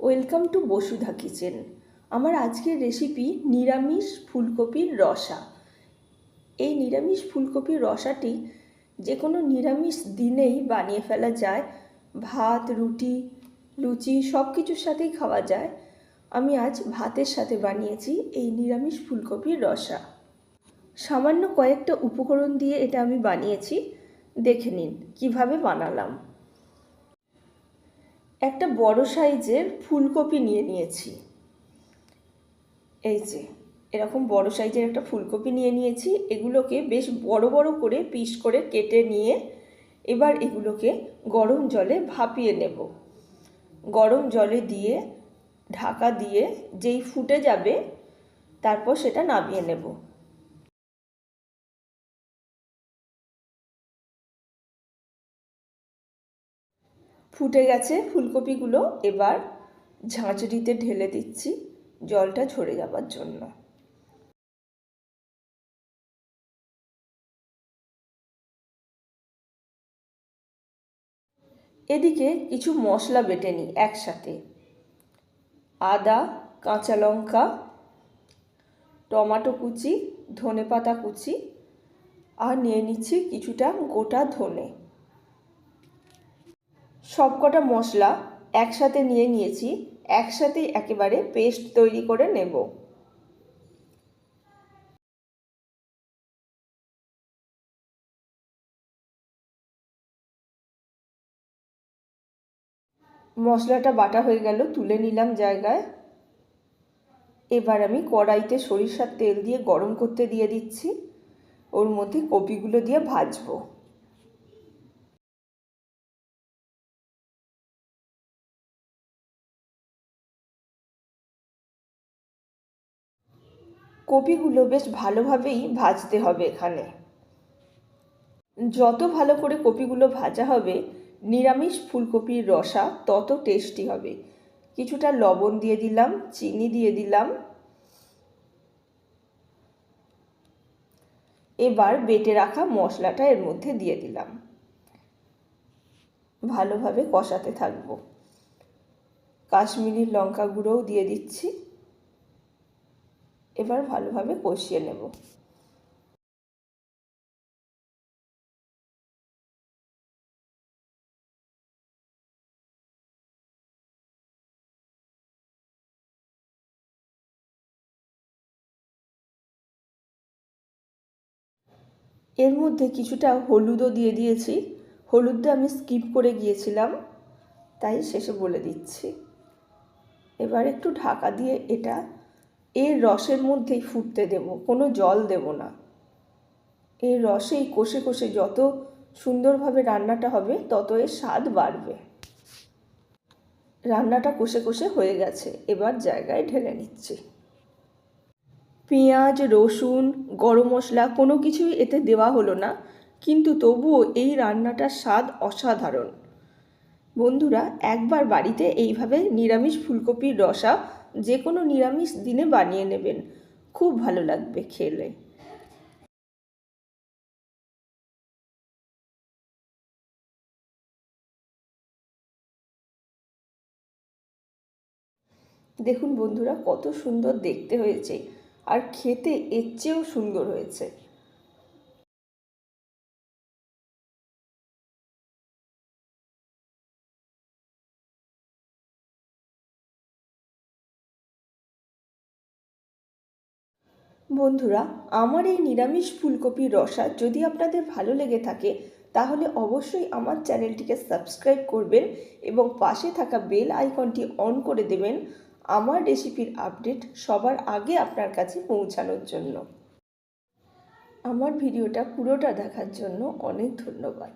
Welcome to Basudha kitchen. আমার আজকের recipe নিরামিষ ফুলকপির রসা। এই নিরামিষ ফুলকপির রসাটি যে কোনো নিরামিষ দিনেই বানিয়ে ফেলা যায়। ভাত, রুটি, লুচি সব কিছুর সাথেই খাওয়া যায়। আমি আজ ভাতের সাথে বানিয়েছি এই নিরামিষ ফুলকপির রসা। সামান্য কয়েকটা উপকরণ দিয়ে এটা আমি বানিয়েছি। দেখে নিন, কীভাবে বানালাম। একটা বড় সাইজের ফুলকপি নিয়ে নিয়েছি। এই যে, এরকম বড় সাইজের একটা ফুলকপি নিয়ে নিয়েছি। এগুলোকে বেশ বড় বড় করে পিস করে কেটে নিয়ে এবার এগুলোকে গরম জলে ভাপিয়ে নেব। গরম জলে দিয়ে, ঢাকা দিয়ে যেই ফুটে যাবে, তারপর সেটা নামিয়ে নেব। ফুটে গেছে ফুলকপিগুলো। এবার ঝাঁঝরিতে ঢেলে দিচ্ছি জলটা ঝরে যাবার জন্য। এদিকে কিছু মশলা বেটে নিই একসাথে। আদা, কাঁচা লঙ্কা, টমাটো কুচি ধনে পাতা কুচি, আর নিয়ে নিচ্ছি কিছুটা গোটা ধনে। সবকটা মশলা একসাথে নিয়ে নিয়েছি একসাথে একেবারে পেস্ট তৈরি করে নেব। মশলাটা বাটা হয়ে গেল, তুলে নিলাম জায়গায়। এবার আমি কড়াইতে সরিষার তেল দিয়ে গরম করতে দিয়ে দিচ্ছি। ওর মধ্যে কপিগুলো দিয়ে ভাজবো। কপিগুলো বেশ ভালোভাবেই ভাজতে হবে এখানে। যত ভালো করে কপিগুলো ভাজা হবে, নিরামিষ ফুলকপির রসা তত টেস্টি হবে। কিছুটা লবণ দিয়ে দিলাম, চিনি দিয়ে দিলাম। এবার বেটে রাখা মশলাটা এর মধ্যে দিয়ে দিলাম। ভালোভাবে কষাতে থাকব। কাশ্মীরি লঙ্কা গুঁড়োও দিয়ে দিচ্ছি। এবার ভালোভাবে কষিয়ে নেব। এর মধ্যে কিছুটা হলুদও দিয়ে দিয়েছি। হলুদটা আমি স্কিপ করে গিয়েছিলাম, তাই শেষে বলে দিচ্ছি। এবার একটু ঢাকা দিয়ে এটা এর রসের মধ্যেই ফুটতে দেব, কোনো জল দেব না। এই রসেই কষে কষে যত সুন্দরভাবে রান্নাটা হবে, তত এর স্বাদ বাড়বে। রান্নাটা কষে কষে হয়ে গেছে, এবার জায়গায় ঢেলে নিচ্ছি। পেঁয়াজ, রসুন, গরম মশলা, কোনো কিছুই এতে দেওয়া হলো না, কিন্তু তবুও এই রান্নাটার স্বাদ অসাধারণ। বন্ধুরা, একবার বাড়িতে এইভাবে নিরামিষ ফুলকপির রসা যে কোনো নিরামিষ দিনে বানিয়ে নেবেন। খুব ভালো লাগবে খেলে। দেখুন বন্ধুরা, কত সুন্দর দেখতে হয়েছে। আর খেতে এর চেয়েও সুন্দর হয়েছে। বন্ধুরা, আমার এই নিরামিষ ফুলকপির রসা যদি আপনাদের ভালো লেগে থাকে, তাহলে অবশ্যই আমার চ্যানেলটিকে সাবস্ক্রাইব করবেন এবং পাশে থাকা বেল আইকনটি অন করে দেবেন আমার রেসিপির আপডেট সবার আগে আপনার কাছে পৌঁছানোর জন্য। আমার ভিডিওটা পুরোটা দেখার জন্য অনেক ধন্যবাদ।